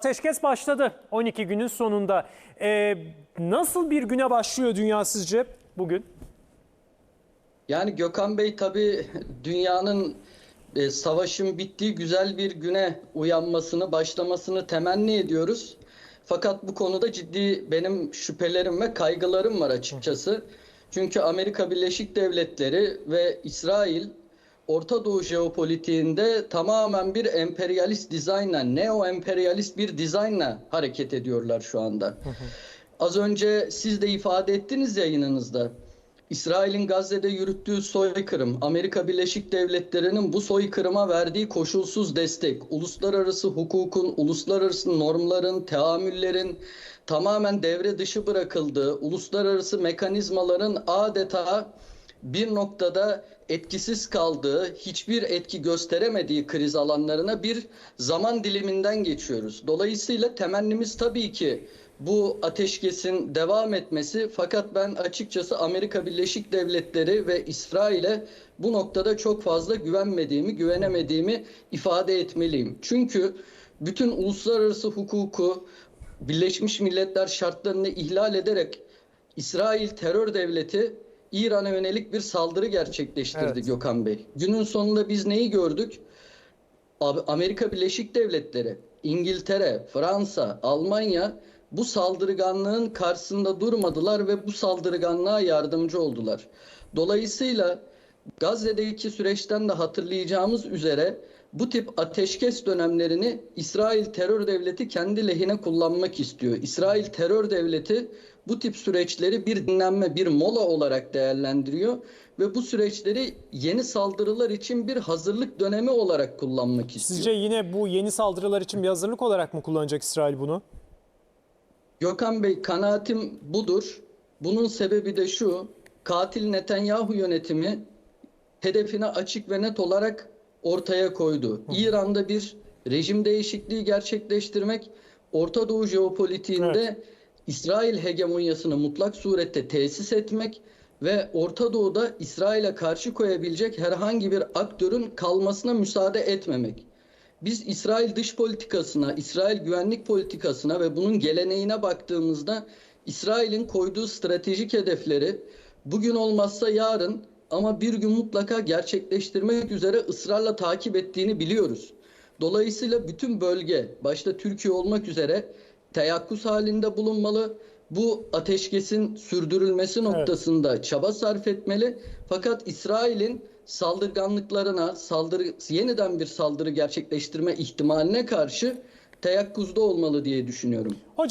Ateşkes başladı 12 günün sonunda. Ee, nasıl bir güne başlıyor dünya sizce bugün? Yani Gökhan Bey tabii dünyanın e, savaşın bittiği güzel bir güne uyanmasını, başlamasını temenni ediyoruz. Fakat bu konuda ciddi benim şüphelerim ve kaygılarım var açıkçası. Çünkü Amerika Birleşik Devletleri ve İsrail Orta Doğu jeopolitiğinde tamamen bir emperyalist dizaynla, neo-emperyalist bir dizaynla hareket ediyorlar şu anda. Az önce siz de ifade ettiniz yayınınızda. İsrail'in Gazze'de yürüttüğü soykırım, Amerika Birleşik Devletleri'nin bu soykırıma verdiği koşulsuz destek, uluslararası hukukun, uluslararası normların, teamüllerin tamamen devre dışı bırakıldığı, uluslararası mekanizmaların adeta bir noktada etkisiz kaldığı, hiçbir etki gösteremediği kriz alanlarına bir zaman diliminden geçiyoruz. Dolayısıyla temennimiz tabii ki bu ateşkesin devam etmesi fakat ben açıkçası Amerika Birleşik Devletleri ve İsrail'e bu noktada çok fazla güvenmediğimi, güvenemediğimi ifade etmeliyim. Çünkü bütün uluslararası hukuku Birleşmiş Milletler şartlarını ihlal ederek İsrail terör devleti İran'a yönelik bir saldırı gerçekleştirdi Evet. Gökhan Bey. Günün sonunda biz neyi gördük? Amerika Birleşik Devletleri, İngiltere, Fransa, Almanya bu saldırganlığın karşısında durmadılar ve bu saldırganlığa yardımcı oldular. Dolayısıyla Gazze'deki süreçten de hatırlayacağımız üzere bu tip ateşkes dönemlerini İsrail terör devleti kendi lehine kullanmak istiyor. İsrail terör devleti bu tip süreçleri bir dinlenme, bir mola olarak değerlendiriyor ve bu süreçleri yeni saldırılar için bir hazırlık dönemi olarak kullanmak istiyor. Sizce yine bu yeni saldırılar için bir hazırlık olarak mı kullanacak İsrail bunu? Gökhan Bey kanaatim budur. Bunun sebebi de şu. Katil Netanyahu yönetimi hedefini açık ve net olarak ortaya koydu. İran'da bir rejim değişikliği gerçekleştirmek, Orta Doğu jeopolitiğinde İsrail hegemonyasını mutlak surette tesis etmek ve Orta Doğu'da İsrail'e karşı koyabilecek herhangi bir aktörün kalmasına müsaade etmemek. Biz İsrail dış politikasına, İsrail güvenlik politikasına ve bunun geleneğine baktığımızda İsrail'in koyduğu stratejik hedefleri bugün olmazsa yarın ama bir gün mutlaka gerçekleştirmek üzere ısrarla takip ettiğini biliyoruz. Dolayısıyla bütün bölge başta Türkiye olmak üzere teyakkuz halinde bulunmalı. Bu ateşkesin sürdürülmesi noktasında çaba sarf etmeli. Fakat İsrail'in saldırganlıklarına, saldırı yeniden bir saldırı gerçekleştirme ihtimaline karşı teyakkuzda olmalı diye düşünüyorum.